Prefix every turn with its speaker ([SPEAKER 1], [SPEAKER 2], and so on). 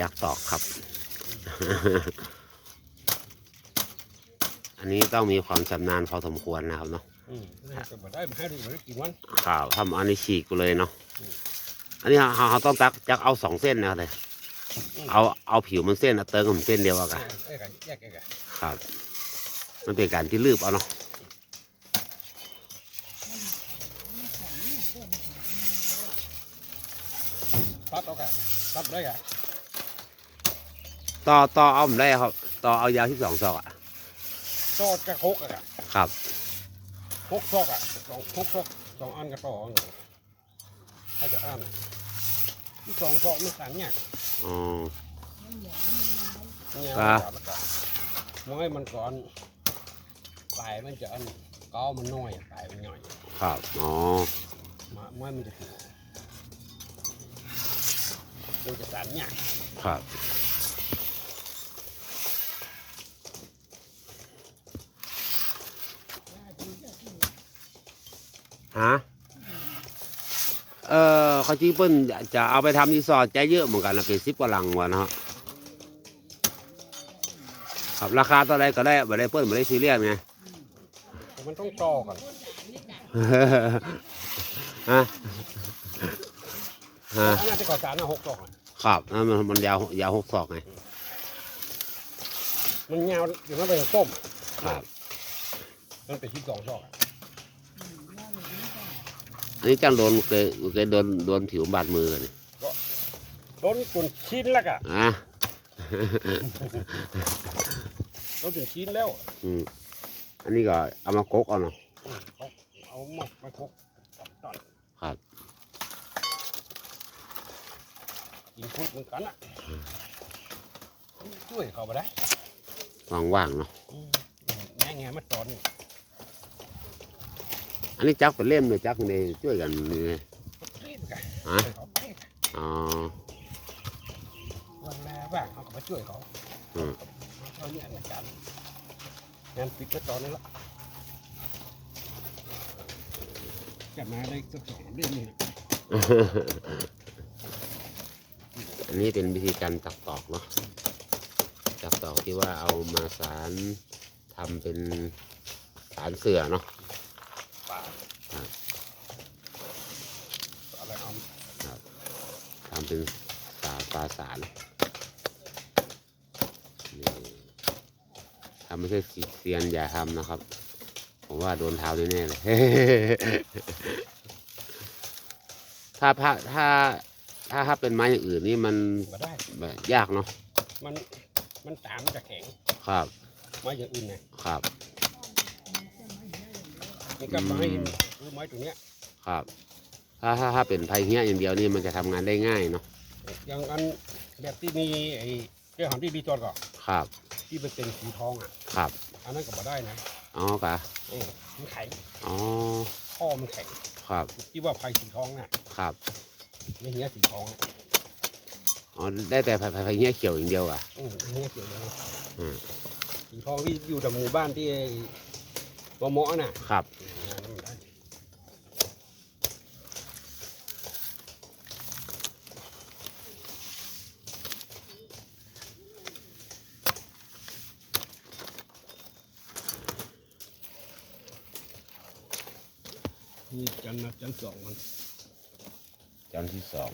[SPEAKER 1] จากตอกครับ อันนี้ต้องมีความชำนาญพอสมควรนะครับเนาะ
[SPEAKER 2] อืมก็บ่ได้มาให้ดูมาได้กินวัน
[SPEAKER 1] ข่าวทำอันนี้ฉีกไปเลยเนาะ อันนี้เราเราต้องตักจักเอาสองเส้นนะครับเลย เอาเอาผิวมันเส้นเอาเติมกับเส้นเดียวอะกัน
[SPEAKER 2] เอ้ยกันแยกกัน
[SPEAKER 1] ครับ มันเป็นการที่ลืบเอาเนาะ
[SPEAKER 2] ตัดเอากันตัดได้กัน
[SPEAKER 1] ต่อต่อเอาผมได้ครับ ต่อเอายาวที่สองศอกอะ
[SPEAKER 2] ซอดกระคกอะกัน
[SPEAKER 1] ครับ
[SPEAKER 2] คกซอกอะสองคกซอกสองอันกระต่ออันถ้าจะอ่านที่สองซอกไม่สั่นเนี่ย
[SPEAKER 1] อ๋อ
[SPEAKER 2] เนี่ย
[SPEAKER 1] ครับ
[SPEAKER 2] แล้วก็มอยมันก่อนปลายมันจะอันก้อมันน้อยปลายมันหน่อย
[SPEAKER 1] ครับอ๋อ
[SPEAKER 2] มามอยมันจะถึงมันจะสั่นเนี่ย
[SPEAKER 1] ครับ ฮะเออเขาจีเปิ้ลจะเอาไปทำรีสอร์ทใจเยอะเหมือนกันนะเป็นสิบกว่าหลังวะเนาะครับราคาเท่าไรก็ได้ไม่ได้เปิ้ลไม่ได้ซีเรียสไง
[SPEAKER 2] แต่มันต้องต่อกัน
[SPEAKER 1] ฮะฮะ
[SPEAKER 2] อันนั้นจะก่อสารนะหกซอกอะ
[SPEAKER 1] ครับนั่นมันมันยาวยาวหกศอกไง
[SPEAKER 2] มันยาวอยู่นั่นเป็นต้ม
[SPEAKER 1] ครับ
[SPEAKER 2] มันเป็นที่สองซอกอะ
[SPEAKER 1] อั นนี้จังโดนเคยเคยโดนโดนผิวบาดมือกันนี่
[SPEAKER 2] ต้นจนชิ้นแล้วกะ
[SPEAKER 1] อะ
[SPEAKER 2] ต้นจนชิ้นแล้ว
[SPEAKER 1] อืมอันนี้ก็เอามากกเอาเนาะ
[SPEAKER 2] อืมเขาเอาหมักมาคลุกตัดตอน
[SPEAKER 1] ครับ
[SPEAKER 2] กินคลุกเหมือนกันอะช่วยเขาไปได้
[SPEAKER 1] ว่างๆเนาะ
[SPEAKER 2] อืมแง่แง่มาตอนนี่
[SPEAKER 1] อั นนี้จักเป็นเล่มเลยจักเลยช่วยกันนี่
[SPEAKER 2] เขาเทศกัน
[SPEAKER 1] ฮะอ๋อ
[SPEAKER 2] วันแรกว่างเขาก็มาช่วยเขา
[SPEAKER 1] อืม
[SPEAKER 2] เขาเนี่ยในการงานปิดมาตอนนี้ละกลับมาได้สักสองเดือนนี่
[SPEAKER 1] อันนี้เป็นวิธีการตักตอกเนาะตักตอกที่ว่าเอามาสารทำเป็นสารเสือเนาะ
[SPEAKER 2] ป่า
[SPEAKER 1] ครับ
[SPEAKER 2] อะไรเอา
[SPEAKER 1] ทำเป็นสาปลาสารนี่ทำไม่ใช่สีเซียนอย่าทำนะครับ ผมว่าโดนเท้าแน่ๆเลย ถ้าพระถ้าถ้าถ้าเป็นไม้อย่างอื่นนี่มัน
[SPEAKER 2] มาได้
[SPEAKER 1] แบบยากเนาะ
[SPEAKER 2] มัน มันตามมันจะแข็ง
[SPEAKER 1] ครับ
[SPEAKER 2] ไม้อย่างอื่นไง
[SPEAKER 1] ครับ
[SPEAKER 2] นี่ก็ไม้
[SPEAKER 1] อืม
[SPEAKER 2] คือไม้ตัวเนี้ย
[SPEAKER 1] ครับ ถ้าถ้าถ้าเป็นไผ่เหี้ยอย่างเดียวนี่มันจะทำงานได้ง่ายเนาะ
[SPEAKER 2] อย่างอันแบบที่มีไอ้เจ้าหางที่ดีจอดก่อน
[SPEAKER 1] ครับ
[SPEAKER 2] ที่มันเป็นสีทองอะ
[SPEAKER 1] ครับ
[SPEAKER 2] อันนั้นก็มาได้นะ
[SPEAKER 1] อ๋อกะ
[SPEAKER 2] เออมันแข็ง
[SPEAKER 1] อ๋อ
[SPEAKER 2] ข้อมันแข็ง
[SPEAKER 1] ครับ
[SPEAKER 2] ที่ว่าไผ่สีทองน่ะ
[SPEAKER 1] ครับ
[SPEAKER 2] ไม่เหี้ยสีทองอะ
[SPEAKER 1] อ๋อได้แต่ไผ่ไผ่ไผ่เหี้ยเขียวอย่างเดียวอะ
[SPEAKER 2] อืมไม่เหี้ยเกี่ยวเลย
[SPEAKER 1] อืม
[SPEAKER 2] สีทองที่อยู่แต่หมู่บ้านที่ ไอ้มอมอน่ะ
[SPEAKER 1] ครับ
[SPEAKER 2] อันนั้นมันได้นี่จันทร์นะจันทร์สองมัน
[SPEAKER 1] จานที่สอง